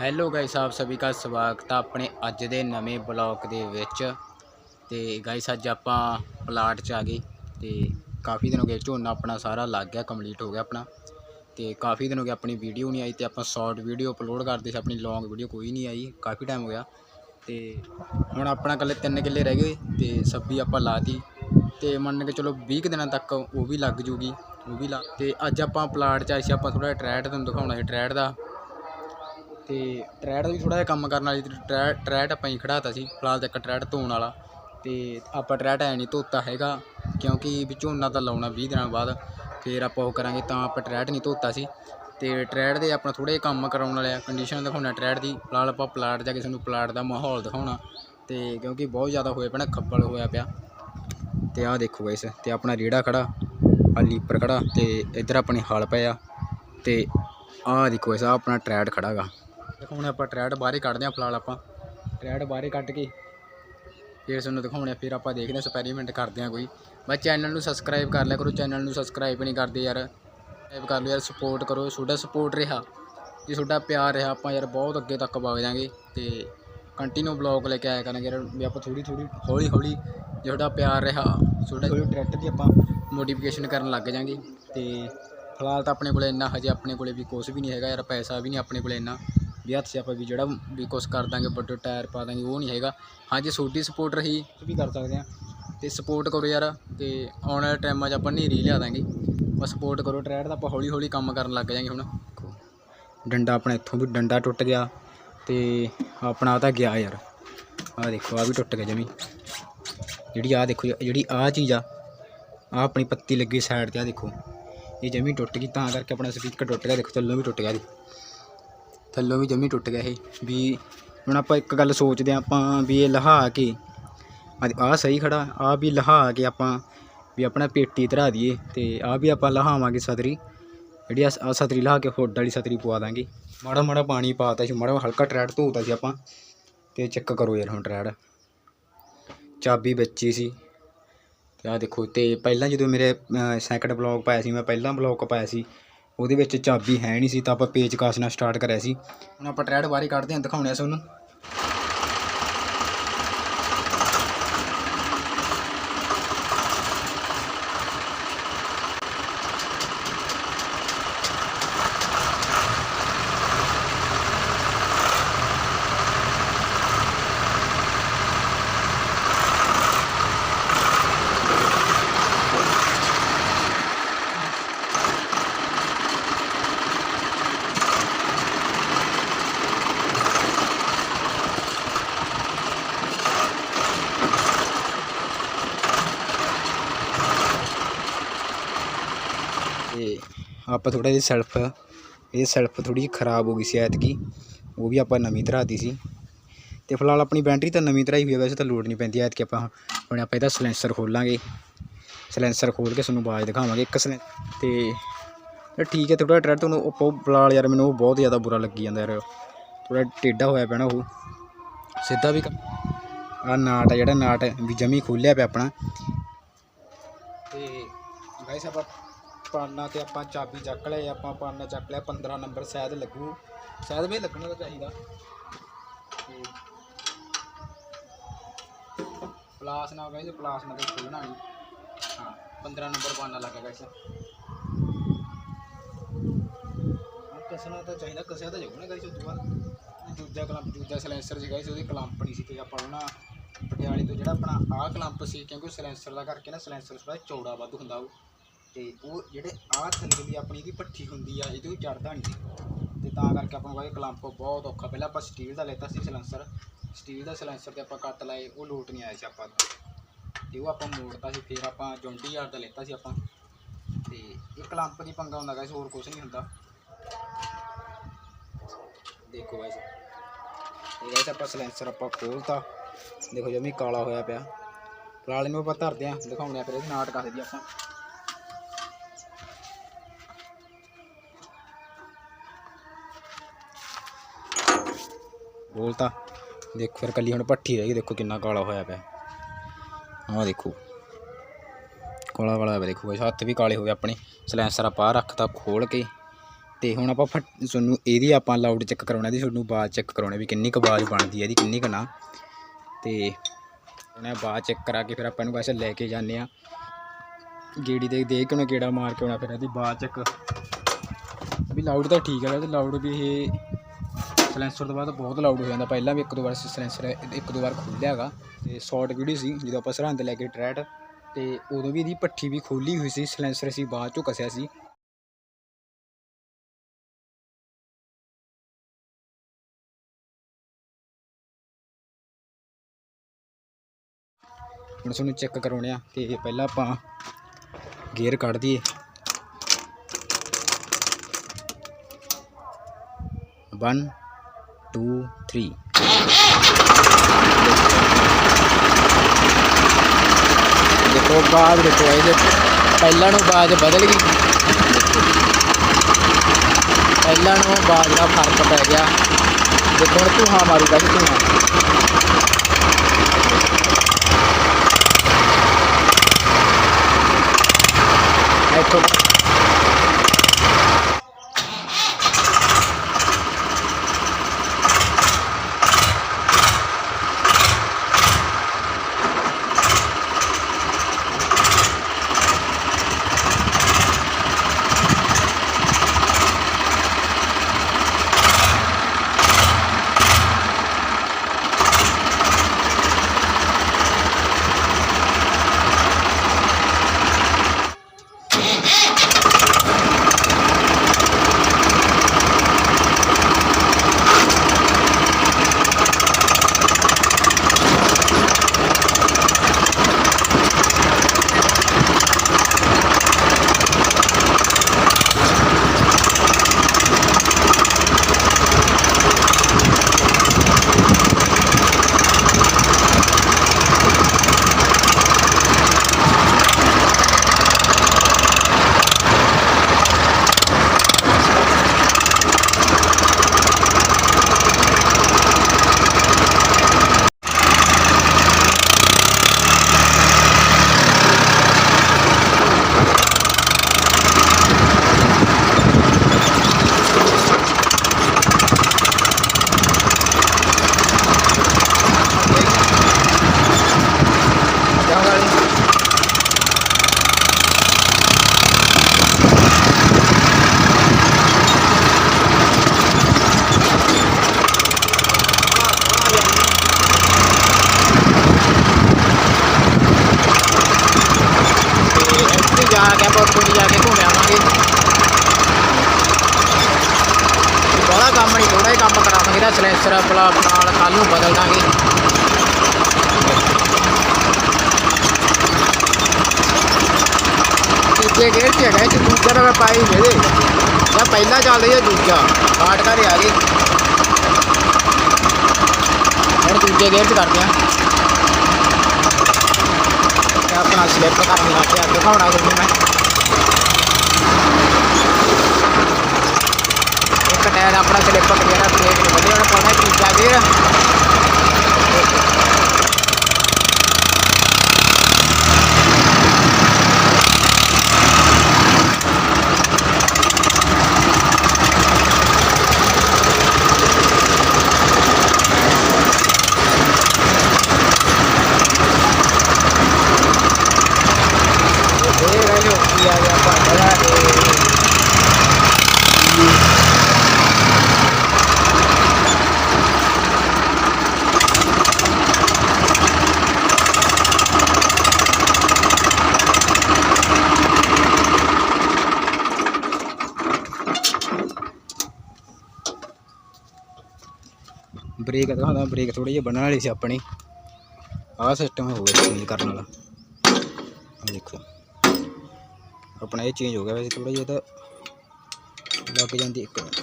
Hello guys ਆਪ ਸਭੀ ਦਾ ਸਵਾਗਤ ਹੈ ਆਪਣੇ ਅੱਜ ਦੇ ਨਵੇਂ ਬਲੌਗ ਦੇ ਵਿੱਚ। ਤੇ ਗਾਇਸ ਅੱਜ ਆਪਾਂ ਪਲਾਟ 'ਚ ਆ ਗਏ। ਤੇ ਕਾਫੀ ਦਿਨ ਹੋ ਗਏ, ਝੋਨਾ ਆਪਣਾ ਸਾਰਾ ਲੱਗ ਗਿਆ ਕੰਪਲੀਟ ਹੋ ਗਿਆ ਆਪਣਾ। ਤੇ ਕਾਫੀ ਦਿਨ ਹੋ ਗਏ ਆਪਣੀ ਵੀਡੀਓ ਨਹੀਂ ਆਈ ਤੇ ਆਪਾਂ ਸ਼ਾਰਟ ਵੀਡੀਓ ਅਪਲੋਡ ਕਰਦੇ ਸੀ, ਆਪਣੀ ਲੌਂਗ ਵੀਡੀਓ ਕੋਈ ਨਹੀਂ ਆਈ। ਕਾਫੀ ਟਾਈਮ ਹੋ ਗਿਆ। ਤੇ ਹੁਣ ਆਪਣਾ ਇਕੱਲੇ ਤਿੰਨ ਕਿੱਲੇ ਰਹਿ ਗਏ, ਤੇ ਸਬਜ਼ੀ ਆਪਾਂ ਲਾਤੀ ਤੇ। ਮੰਨ ਕੇ ਚਲੋ 20 ਕੁ ਦਿਨਾਂ ਤੱਕ ਉਹ ਵੀ ਲੱਗ ਜੂਗੀ, ਉਹ ਵੀ ਲਾ। ਤੇ ਅੱਜ ਆਪਾਂ ਪਲਾਟ 'ਚ ਆਏ ਸੀ, ਆਪਾਂ ਥੋੜਾ ਟਰੈਟ ਤੁਹਾਨੂੰ ਦਿਖਾਉਣਾ ਸੀ ਟਰੈਟ ਦਾ। ਤੇ ਟਰੈਟ ਵੀ ਥੋੜਾ ਜਿਹਾ ਕੰਮ ਕਰਨ ਵਾਲੀ ਟਰੈਟ ਟਰੈਟ ਆਪਾਂ ਹੀ ਖੜਾਤਾ ਸੀ, ਫਿਲਹਾਲ ਤਾਂ ਇੱਕ ਟਰੈਟ ਧੋਣ ਵਾਲਾ। ਤੇ ਆਪਾਂ ਟਰੈਟ ਐ ਨਹੀਂ ਧੋਤਾ ਹੈਗਾ, ਕਿਉਂਕਿ ਵੀ ਝੋਨਾ ਤਾਂ ਲਾਉਣਾ 20 ਦਿਨਾਂ ਬਾਅਦ, ਫਿਰ ਆਪਾਂ ਉਹ ਕਰਾਂਗੇ ਤਾਂ ਆਪਾਂ ਟਰੈਟ ਨਹੀਂ ਧੋਤਾ ਸੀ। ਤੇ ਟਰੈਟ ਦੇ ਆਪਣਾ ਥੋੜੇ ਜਿਹਾ ਕੰਮ ਕਰਾਉਣ ਵਾਲੇ ਆ ਕੰਡੀਸ਼ਨ ਦਿਖਾਉਣਾ ਟਰੈਟ ਦੀ, ਫਿਲਹਾਲ ਆਪਾਂ ਪਲਾਟ ਜਾ ਕੇ ਤੁਹਾਨੂੰ ਪਲਾਟ ਦਾ ਮਾਹੌਲ ਦਿਖਾਉਣਾ। ਤੇ ਕਿਉਂਕਿ ਬਹੁਤ ਜ਼ਿਆਦਾ ਹੋਇਆ ਪਿਆ ਨਾ, ਖੱਬਲ ਹੋਇਆ ਪਿਆ। ਤੇ ਆਹ ਦੇਖੋ ਗਾਇਸ, ਤੇ ਆਪਣਾ ਰੇੜਾ ਖੜਾ ਆ ਲੀਪਰ ਖੜਾ ਤੇ ਇੱਧਰ ਆਪਣੇ ਹਲ ਪਏ ਆ। ਤੇ ਆਹ ਦੇਖੋ ਇਸ ਆਹ ਆਪਣਾ ਟਰੈਟ ਖੜਾ ਗਾ ਹੁਣ ਆਪਾਂ ਟਰੈਟ ਬਾਹਰ ਕੱਢਦੇ ਹਾਂ ਫਿਲਹਾਲ ਆਪਾਂ। ਟਰੈਟ ਬਾਹਰ ਕੱਢ ਕੇ ਫਿਰ ਤੁਹਾਨੂੰ ਦਿਖਾਉਣੇ ਆ, ਫਿਰ ਆਪਾਂ ਦੇਖਦੇ ਹਾਂ ਐਕਸਪੈਰੀਮੈਂਟ ਕਰਦੇ ਹਾਂ ਕੋਈ। ਬਸ ਚੈਨਲ ਨੂੰ ਸਬਸਕ੍ਰਾਈਬ ਕਰ ਲਿਆ ਕਰੋ ਚੈਨਲ ਨੂੰ ਸਬਸਕ੍ਰਾਈਬ ਨਹੀਂ ਕਰਦੇ ਯਾਰ। ਸਬਸਕ੍ਰਾਈਬ ਕਰ ਲਓ ਯਾਰ ਸਪੋਰਟ ਕਰੋ। ਤੁਹਾਡਾ ਸਪੋਰਟ ਰਿਹਾ ਜੇ ਤੁਹਾਡਾ ਪਿਆਰ ਰਿਹਾ ਆਪਾਂ ਯਾਰ ਬਹੁਤ ਅੱਗੇ ਤੱਕ ਵਗ ਜਾਾਂਗੇ ਤੇ ਕੰਟੀਨਿਊ ਬਲੌਗ ਲੈ ਕੇ ਆਇਆ ਕਰਾਂਗੇ ਯਾਰ। ਵੀ ਆਪਾਂ ਥੋੜੀ ਥੋੜੀ ਹੌਲੀ ਹੌਲੀ ਜੇ ਤੁਹਾਡਾ ਪਿਆਰ ਰਿਹਾ ਤੁਹਾਡਾ ਕੋਈ ਟਰੈਕਟਰ ਦੀ ਆਪਾਂ ਮੋਡੀਫਿਕੇਸ਼ਨ ਕਰਨ ਲੱਗ ਜਾਾਂਗੇ ਤੇ ਫਿਲਹਾਲ ਤਾਂ ਆਪਣੇ ਕੋਲੇ ਇੰਨਾ ਹਜੇ ਆਪਣੇ ਕੋਲੇ ਵੀ ਕੁਝ ਵੀ ਨਹੀਂ ਹੈਗਾ ਯਾਰ ਪੈਸਾ ਵੀ ਨਹੀਂ ਆਪਣੇ ਕੋਲੇ ਇੰਨਾ। ਵੀ ਹੱਥ 'ਚ ਆਪਾਂ ਵੀ ਜਿਹੜਾ ਵੀ ਕੁਛ ਕਰ ਦਾਂਗੇ, ਵੱਡੇ ਟਾਇਰ ਪਾ ਦਾਂਗੇ, ਉਹ ਨਹੀਂ ਹੈਗਾ। ਹਾਂ ਜੇ ਛੋਟੀ ਸਪੋਰਟ ਰਹੀ ਵੀ ਕਰ ਸਕਦੇ ਆ। ਤੇ ਸਪੋਰਟ ਕਰੋ ਯਾਰ, ਤੇ ਆਉਣ ਵਾਲੇ ਟਾਈਮਾਂ 'ਚ ਆਪਾਂ ਨੇਰੀ ਲਿਆ ਦਾਂਗੇ। ਬਸ ਸਪੋਰਟ ਕਰੋ ਟਰੈਡ ਦਾ ਆਪਾਂ ਹੌਲੀ ਹੌਲੀ ਕੰਮ ਕਰਨ ਲੱਗ ਜਾਾਂਗੇ ਹੁਣ। ਡੰਡਾ ਆਪਣਾ ਇੱਥੋਂ ਵੀ ਡੰਡਾ ਟੁੱਟ ਗਿਆ, ਤੇ ਆਪਣਾ ਤਾਂ ਗਿਆ ਯਾਰ। ਆਹ ਦੇਖੋ ਆ ਵੀ ਟੁੱਟ ਗਿਆ ਜਮੀ। ਜਿਹੜੀ ਆ ਦੇਖੋ, ਜਿਹੜੀ ਆ ਚੀਜ਼ ਆ ਆ ਆਪਣੀ ਪੱਤੀ ਲੱਗੀ ਸਾਈਡ ਤੇ ਆ ਦੇਖੋ। ਇਹ ਜਮੀ ਟੁੱਟ ਗਈ, ਤਾਂ ਕਰਕੇ ਆਪਣਾ ਸਪੀਕਰ ਟੁੱਟ ਗਿਆ, ਦੇਖੋ, ਥੱਲੋਂ ਵੀ ਟੁੱਟ ਗਿਆ ਜੀ ਥੱਲੋਂ ਵੀ ਜਮੀ ਟੁੱਟ ਗਿਆ ਇਹ। ਵੀ ਹੁਣ ਆਪਾਂ ਇੱਕ ਗੱਲ ਸੋਚਦੇ ਹਾਂ ਆਪਾਂ ਵੀ ਇਹ ਲਹਾ ਕੇ ਆ ਸਹੀ ਖੜਾ ਆ ਵੀ ਲਹਾ ਕੇ ਆਪਾਂ ਵੀ ਆਪਣਾ ਪੇਟੀ ਧਰਾ ਦਈਏ ਤੇ ਆ ਵੀ ਆਪਾਂ ਲਹਾਵਾਂਗੇ ਸਤਰੀ। ਜਿਹੜੀ ਆ ਸਤਰੀ ਲਹਾ ਕੇ ਹੁੱਡ ਵਾਲੀ ਸਤਰੀ ਪਵਾ ਦਾਂਗੇ। ਮਾੜਾ ਮਾੜਾ ਪਾਣੀ ਪਾਤਾ ਸੀ, ਮਾੜਾ ਹਲਕਾ ਟਰੈਡ ਧੋਤਾ ਸੀ ਆਪਾਂ। ਤੇ ਚੈੱਕ ਕਰੋ ਯਾਰ ਹੁਣ ਟਰੈਡ। ਚਾਬੀ ਬੱਚੀ ਸੀ। ਤੇ ਆ ਦੇਖੋ, ਤੇ ਪਹਿਲਾਂ ਜਦੋਂ ਮੇਰੇ ਸੈਕਿੰਡ ਬਲੌਗ ਪਾਇਆ ਸੀ, ਮੈਂ ਪਹਿਲਾਂ ਬਲੌਗ ਪਾਇਆ ਸੀ। ਉਹਦੇ ਵਿੱਚ ਚਾਬੀ ਹੈ ਨਹੀਂ ਸੀ ਤਾਂ ਆਪਾਂ ਪੇਜ ਨਾਲ ਸਟਾਰਟ ਕਰਿਆ ਸੀ। ਹੁਣ ਆਪਾਂ ਟਰੈਡ ਬਾਰੇ ਕੱਢਦੇ ਹਾਂ ਦਿਖਾਉਣੇ ਆ ਤੁਹਾਨੂੰ ਤੇ ਆਪਾਂ ਥੋੜਾ ਜਿਹਾ ਸੈਲਫ ਇਹ ਸੈਲਫ ਥੋੜੀ ਜਿਹੀ ਖਰਾਬ ਹੋ ਗਈ ਸੀ ਐਤਕੀ, ਉਹ ਵੀ ਆਪਾਂ ਨਵੀਂ ਧਰਾਤੀ ਸੀ। ਤੇ ਫਿਲਹਾਲ ਆਪਣੀ ਬੈਟਰੀ ਤਾਂ ਨਵੀਂ ਧਰਾਈ ਹੋਈ ਹੈ ਵੈਸੇ ਤਾਂ ਲੋਡ ਨਹੀਂ ਪੈਂਦੀ ਐਤਕੀ ਆਪਾਂ, ਹੁਣ ਆਪਾਂ ਇਹਦਾ ਸਲੈਂਸਰ ਖੋਲਾਂਗੇ। ਸਲੈਂਸਰ ਖੋਲ ਕੇ ਤੁਹਾਨੂੰ ਆਵਾਜ਼ ਦਿਖਾਵਾਂਗੇ ਇੱਕ ਸਲੈਂ, ਤੇ ਠੀਕ ਹੈ ਥੋੜਾ ਟਰੈਕਟਰ ਤੁਹਾਨੂੰ ਉਹ ਫਿਲਹਾਲ ਯਾਰ ਮੈਨੂੰ ਉਹ ਬਹੁਤ ਜ਼ਿਆਦਾ ਬੁਰਾ ਲੱਗੀ ਜਾਂਦਾ ਯਾਰ ਥੋੜਾ ਟੇਢਾ ਹੋਇਆ ਪੈਣਾ ਉਹ। ਸਿੱਧਾ ਵੀ ਆ ਨਾਟ ਆ ਜਿਹੜਾ ਨਾਟ ਵੀ ਜਮੀ ਖੋਲਿਆ ਪਿਆ ਆਪਣਾ। ਤੇ ਗਾਇਸ ਆਪਾਂ ਪਾਨਾ ਤੇ ਆਪਾਂ ਚਾਬੀ ਚੱਕ ਲਏ, ਆਪਾਂ ਪਾਨਾ ਚੱਕ ਲਿਆ 15 ਨੰਬਰ ਸ਼ਾਇਦ ਲੱਗੂ। ਸ਼ਾਇਦ ਵੀ ਲੱਗਣਾ ਤਾਂ ਚਾਹੀਦਾ। ਤੇ ਪਲਾਸ ਨਾਲ ਗਾਇਸ ਪਲਾਸ ਨਾਲ ਕੋਈ ਖੋਲਣਾ ਨਹੀਂ। ਹਾਂ 15 ਨੰਬਰ ਪਾਨਾ ਲੱਗਾ ਗਾਇਸ ਕਸਣਾ ਤਾਂ ਚਾਹੀਦਾ, ਕਸਿਆ ਤਾਂ ਜਾਊਗਾ ਨਾ ਗਾਇਸ ਉਸ ਤੋਂ ਬਾਅਦ। ਦੂਜਾ ਕਲੰਪ, ਦੂਜਾ ਸਿਲੈਂਸਰ ਸੀ ਗਾਇਸ ਉਹਦੀ ਕਲੰਪ ਨਹੀਂ ਸੀ ਤੇ ਆਪਾਂ ਨੂੰ ਨਾ ਪਟਿਆਲੇ ਤੋਂ ਜਿਹੜਾ ਆਪਣਾ ਆਹ ਕਲੰਪ ਸੀ, ਕਿਉਂਕਿ ਸਿਲੈਂਸਰ ਦਾ ਕਰਕੇ ਨਾ ਸਿਲੈਂਸਰ ਥੋੜਾ ਚੌੜਾ ਵੱਧ ਹੁੰਦਾ ਉਹ। ਤੇ ਉਹ ਜਿਹੜੇ ਆਹ ਥੱਲੇ ਦੀ ਆਪਣੀ ਦੀ ਪੱਠੀ ਹੁੰਦੀ ਆ, ਇਹਦੇ ਵਿੱਚ ਚੜਦਾ ਨਹੀਂ ਤੇ ਤਾਂ ਕਰਕੇ ਆਪਾਂ ਨੂੰ ਇਹ ਕਲੰਪ ਬਹੁਤ ਔਖਾ। ਪਹਿਲਾਂ ਆਪਾਂ ਸਟੀਲ ਦਾ ਲੈਤਾ ਸੀ ਸਿਲੈਂਸਰ। ਸਟੀਲ ਦਾ ਸਿਲੈਂਸਰ ਤੇ ਆਪਾਂ ਕੱਟ ਲਾਏ, ਉਹ ਲੋਟ ਨਹੀਂ ਆਇਆ ਸੀ ਆਪਾਂ ਤੋਂ ਤੇ ਉਹ ਆਪਾਂ ਮੋੜਤਾ ਸੀ, ਫਿਰ ਆਪਾਂ 20000 ਦਾ ਲੈਤਾ ਸੀ ਆਪਾਂ। ਤੇ ਇਹ ਕਲੰਪ ਦੀ ਪੰਗਾ ਹੁੰਦਾ ਗਾਇਸ, ਹੋਰ ਕੁਝ ਨਹੀਂ ਹੁੰਦਾ। ਦੇਖੋ ਗਾਇਸ। ਇਹ ਗਾਇਸ ਆਪਾਂ ਸਲੈਂਸਰ ਆਪਾਂ ਖੋਲਤਾ। ਦੇਖੋ ਜਮੀ ਕਾਲਾ ਹੋਇਆ ਪਿਆ। ਫਿਲਹਾਲ ਇਹਨੂੰ ਆਪਾਂ ਧਰਦੇ ਆਂ। ਦਿਖਾਉਣੇ ਆ ਫਿਰ ਇਹਦੇ ਨਾਟ ਕੱਸ ਦੀ ਆਪਾਂ। ਖੋਲਤਾ ਦੇਖੋ ਫਿਰ ਕੱਲੀ ਹੁਣ ਪੱਠੀ ਰਹਿ ਗਈ, ਦੇਖੋ ਕਿੰਨਾ ਕਾਲਾ ਹੋਇਆ ਪਿਆ। ਆਹ ਦੇਖੋ। ਕਾਲਾ ਕਾਲਾ ਹੋਇਆ ਦੇਖੋ ਹੱਥ ਵੀ ਕਾਲੇ ਹੋ ਗਏ ਆਪਣੇ। ਸਲੈਂਸਰ ਆਪਾਂ ਆਹ ਰੱਖਤਾ ਖੋਲ ਕੇ। ਤੇ ਹੁਣ ਆਪਾਂ ਫਟ, ਤੁਹਾਨੂੰ ਇਹਦੀ ਆਪਾਂ ਲਾਊਡ ਚੈੱਕ ਕਰਾਉਣਾ ਦੀ ਤੁਹਾਨੂੰ ਬਾਅਦ ਚੈੱਕ ਕਰਾਉਣਾ ਵੀ ਕਿੰਨੀ ਕੁ ਆਵਾਜ਼ ਬਣਦੀ ਹੈ, ਇਹਦੀ ਕਿੰਨੀ ਕੁ ਨਾ। ਤੇ ਉਹਨੇ ਬਾਅਦ ਚੈੱਕ ਕਰਾ ਕੇ ਫਿਰ ਆਪਾਂ ਇਹਨੂੰ ਵੈਸੇ ਲੈ ਕੇ ਜਾਂਦੇ ਆ ਗੇੜੀ ਦੇ, ਦੇਖ ਕੇ ਉਹਨੇ ਗੇੜਾ ਮਾਰ ਕੇ ਆਉਣਾ ਫਿਰ ਇਹਦੀ ਬਾਅਦ ਚੈੱਕ। ਵੀ ਲਾਊਡ ਤਾਂ ਠੀਕ ਹੈ, ਤੇ ਲਾਊਡ ਵੀ ਇਹ ਸਲੈਂਸਰ ਤੋਂ ਬਾਅਦ ਬਹੁਤ ਲਾਊਡ ਹੋ ਜਾਂਦਾ। ਪਹਿਲਾਂ ਵੀ ਇੱਕ ਦੋ ਵਾਰ ਸਲੈਂਸਰ ਇੱਕ ਦੋ ਵਾਰ ਖੋਲ੍ਹਿਆ ਹੈਗਾ। ਤੇ ਸ਼ਾਰਟ ਵੀਡੀਓ ਸੀ, ਜਦੋਂ ਆਪਾਂ ਸਰਹੰਦ ਲੈ ਕੇ ਟਰੈਟ ਤੇ ਉਦੋਂ ਵੀ ਇਹਦੀ ਪੱਠੀ ਵੀ ਖੋਲੀ ਹੋਈ ਸੀ ਸਲੈਂਸਰ ਅਸੀਂ ਬਾਅਦ ਚੋਂ ਕਸਿਆ ਸੀ। ਹੁਣ ਤੁਹਾਨੂੰ ਚੈੱਕ ਕਰਾਉਣੇ ਆ, ਤੇ ਪਹਿਲਾਂ ਆਪਾਂ ਗੇਅਰ ਕੱਢ ਦਈਏ। 1 2 3 ਦੇਖੋ ਬਾਅਦ ਦੇਖੋ ਇਹਦੇ ਪਹਿਲਾਂ ਨੂੰ ਬਾਅਦ ਬਦਲ ਗਈ। ਪਹਿਲਾਂ ਨੂੰ ਬਾਅਦ ਦਾ ਫ਼ਰਕ ਪੈ ਗਿਆ। ਦੇਖੋ ਹੁਣ ਧੂਆਂ ਮਾਰੂਗਾ ਜੀ ਕੰਮ ਕਰਾਵਾਂਗੇ ਨਾ ਸਲੈਂਸਰ ਆਪਣਾ ਨਾਲ ਕੱਲ ਨੂੰ ਬਦਲ ਦਾਂਗੇ ਤੀਜੇ ਗੇਅਰ 'ਚ ਹੈਗਾ ਇਹ 'ਚ, ਦੂਜਾ ਤਾਂ ਮੈਂ ਪਾਈ ਮੇਰੇ ਜਾਂ ਪਹਿਲਾਂ ਚੱਲ ਰਹੀ ਹੈ ਦੂਜਾ। ਕਾਟ ਘਰੇ ਆ ਗਈ ਹੁਣ ਦੂਜੇ ਗੇਅਰ 'ਚ ਕਰਦੇ ਆ। ਤੇ ਆਪਣਾ ਸਲਿੱਪ ਕਰਨ ਲੱਗ ਪਿਆ ਦਿਖਾਉਣਾ ਤੁਹਾਨੂੰ ਮੈਂ ਇੱਕ ਟਾਇਰ ਆਪਣਾ ਸਲਿੱਪ ਵਗੈਰਾ ਬ੍ਰੇਕ ਵਧੀਆ ਹੁਣ ਪਾਉਣਾ ਤੀਜਾ ਗੇਅਰ ਇਹ ਰਹਿ ਕੀ ਆ ਗਿਆ ਭਾਂਡਾ ਤੇ ਬ੍ਰੇਕ ਦਿਖਾਉਂਦਾ ਬ੍ਰੇਕ ਥੋੜੀ ਜਿਹੀ ਬਣਨ ਵਾਲੀ ਸੀ ਆਪਣੀ। ਆਹ ਸਿਸਟਮ ਹੋ ਗਿਆ ਚੇਂਜ ਕਰਨ ਵਾਲਾ। ਦੇਖੋ। ਆਪਣਾ ਇਹ ਚੇਂਜ ਹੋ ਗਿਆ ਵੈਸੇ ਥੋੜਾ ਜਿਹਾ ਤਾਂ ਲੱਗ ਜਾਂਦੀ ਇੱਕ ਮਿੰਟ।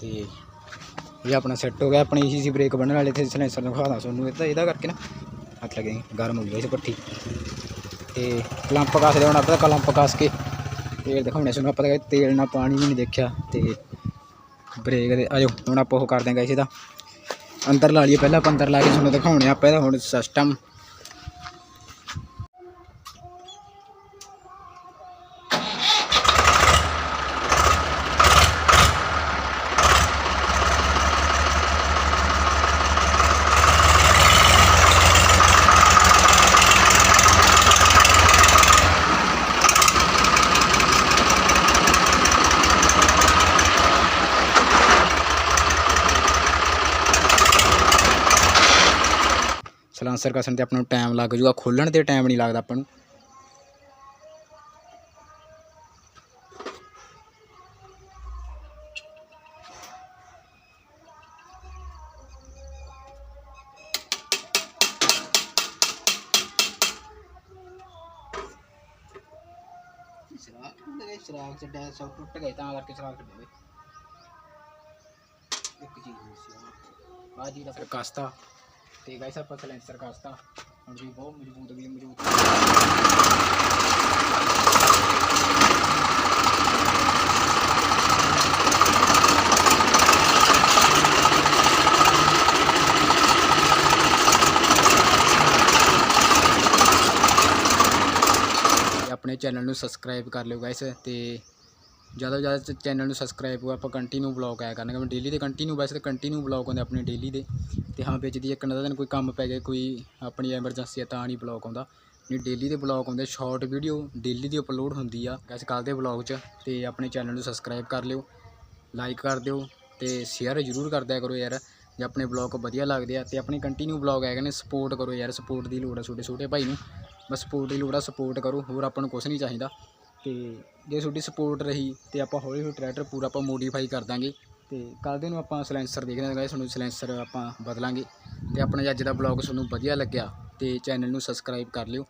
ਤੇ ਇਹ ਆਪਣਾ ਸੈੱਟ ਹੋ ਗਿਆ, ਆਪਣੀ ਈਸੀ ਸੀ ਬ੍ਰੇਕ ਬਣਨ ਵਾਲੇ ਤੇ ਸਲੈਂਸਰ ਦਿਖਾਦਾ ਤੁਹਾਨੂੰ। ਇਹ ਤਾਂ ਇਹਦਾ ਕਰਕੇ ਨਾ ਹੱਥ ਲੱਗੇ ਗਰਮ ਹੋ ਗਈ ਸੀ ਪੱਠੀ। ਤੇ ਕਲੰਪ ਕੱਸ ਦੇ ਹੁਣ ਆਪਾਂ ਕਲੰਪ ਕੱਸ ਕੇ। ਤੇਲ ਦਿਖਾਉਣੇ ਸਾਨੂੰ ਆਪਾਂ ਤਾਂ ਤੇਲ ਨਾਲ ਪਾਣੀ ਵੀ ਨਹੀਂ ਦੇਖਿਆ ਤੇ ਬ੍ਰੇਕ ਦੇ, ਆਜੋ, ਹੁਣ ਆਪਾਂ ਉਹ ਕਰ ਦਿਆਂਗੇ ਇਹਦਾ ਅੰਦਰ ਲਾ ਲਈਏ, ਪਹਿਲਾਂ ਆਪਾਂ ਅੰਦਰ ਲਾ ਕੇ ਤੁਹਾਨੂੰ ਦਿਖਾਉਣੇ ਆਪਾਂ ਇਹਦਾ ਹੁਣ ਸਿਸਟਮ ਸਲੈਂਸਰ ਕਸਣ ਤੇ ਆਪਾਂ ਨੂੰ ਟਾਈਮ ਲੱਗ ਜੂਗਾ ਖੋਲਣ ਤੇ ਟਾਈਮ ਨਹੀਂ ਲੱਗਦਾ ਆਪਾਂ ਨੂੰ। ਟੁੱਟ ਸਰਾਖ ਚ ਡੈ ਸਭ ਟੁੱਟ ਗਏ ਤਾਂ ਕਰਕੇ ਸਰਾਖ ਟੁੱਟ ਗਏ। ਇੱਕ ਚੀਜ਼ ਸੀ। ਬਾਜੀ ਦਾ ਕਸਤਾ। ਤੇ ਗਾਇਸ ਆਪਾਂ ਸਲੈਂਸਰ ਕਸਤਾ ਹੁਣ ਵੀ ਬਹੁਤ ਮਜ਼ਬੂਤ ਵੀ ਮਜ਼ਬੂਤ। ਆਪਣੇ ਚੈਨਲ ਨੂੰ ਸਬਸਕ੍ਰਾਈਬ ਕਰ ਲਿਓ ਗਾਇਸ ਤੇ ਜ਼ਿਆਦਾ ਤੋਂ ਜ਼ਿਆਦਾ ਚੈਨਲ ਨੂੰ ਸਬਸਕ੍ਰਾਈਬ ਕਰੋ, ਆਪਾਂ ਕੰਟੀਨਿਊ ਬਲੌਗ ਆਇਆ ਕਰਨਗੇ। ਮੈਂ ਡੇਲੀ ਦੇ ਕੰਟੀਨਿਊ ਵੈਸੇ ਤਾਂ ਕੰਟੀਨਿਊ ਬਲੌਗ ਹੁੰਦੇ ਆਪਣੇ ਡੇਲੀ ਦੇ। ਤੇ ਹਾਂ, ਵਿੱਚ ਦੀ ਇੱਕ ਨਾ ਦਿਨ ਕੋਈ ਕੰਮ ਪੈ ਗਿਆ, ਕੋਈ ਆਪਣੀ ਐਮਰਜੈਂਸੀ ਆ, ਤਾਂ ਨਹੀਂ ਬਲੌਗ ਆਉਂਦਾ। ਨਹੀਂ ਡੇਲੀ ਦੇ ਬਲੌਗ ਆਉਂਦੇ ਸ਼ਾਰਟ ਵੀਡੀਓ ਡੇਲੀ ਦੀ ਅਪਲੋਡ ਹੁੰਦੀ ਆ। ਗਾਇਸ ਕੱਲ੍ਹ ਦੇ ਬਲੌਗ 'ਚ, ਤੇ ਆਪਣੇ ਚੈਨਲ ਨੂੰ ਸਬਸਕ੍ਰਾਈਬ ਕਰ ਲਿਓ ਲਾਈਕ ਕਰ ਦਿਓ, ਤੇ ਸ਼ੇਅਰ ਜ਼ਰੂਰ ਕਰ ਦਿਆ ਕਰੋ ਯਾਰ, ਜੇ ਆਪਣੇ ਬਲੌਗ ਵਧੀਆ ਲੱਗਦੇ ਆ। ਤੇ ਆਪਣੇ ਕੰਟੀਨਿਊ ਬਲੌਗ ਹੈਗੇ ਨੇ ਸਪੋਰਟ ਕਰੋ ਯਾਰ ਸਪੋਰਟ ਦੀ ਲੋੜ ਆ ਛੋਟੇ ਛੋਟੇ ਭਾਈ ਨੂੰ। ਬਸ ਸਪੋਰਟ ਦੀ ਲੋੜ ਆ ਸਪੋਰਟ ਕਰੋ, ਹੋਰ ਆਪਾਂ ਨੂੰ ਕੁਝ ਨਹੀਂ ਚਾਹੀਦਾ। ਤੇ ਜੇ ਤੁਹਾਡੀ ਸਪੋਰਟ ਰਹੀ ਤੇ ਆਪਾਂ ਹੌਲੀ ਹੌਲੀ ਟਰੈਕਟਰ ਪੂਰਾ ਆਪਾਂ ਮੋਡੀਫਾਈ ਕਰ ਦਾਂਗੇ। ਤੇ ਕੱਲ੍ਹ ਦੇ ਨੂੰ ਆਪਾਂ ਸਲੈਂਸਰ ਦੇਖਦੇ ਹਾਂ ਗਾਇਸ ਤੁਹਾਨੂੰ ਸਲੈਂਸਰ ਆਪਾਂ ਬਦਲਾਂਗੇ। ਤੇ ਆਪਣਾ ਅੱਜ ਦਾ ਬਲੌਗ ਤੁਹਾਨੂੰ ਵਧੀਆ ਲੱਗਿਆ ਤੇ ਚੈਨਲ ਨੂੰ ਸਬਸਕ੍ਰਾਈਬ ਕਰ ਲਿਓ,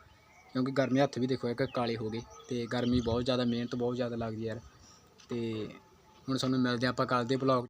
ਕਿਉਂਕਿ ਗਰਮੀ ਹੱਥ ਵੀ ਦੇਖੋ ਇੱਕ ਕਾਲੇ ਹੋ ਗਏ ਤੇ ਗਰਮੀ ਬਹੁਤ ਜ਼ਿਆਦਾ, ਮਿਹਨਤ ਬਹੁਤ ਜ਼ਿਆਦਾ ਲੱਗਦੀ ਯਾਰ। ਤੇ ਹੁਣ ਤੁਹਾਨੂੰ ਮਿਲਦੇ ਹਾਂ ਆਪਾਂ ਕੱਲ੍ਹ ਦੇ ਬਲੌਗ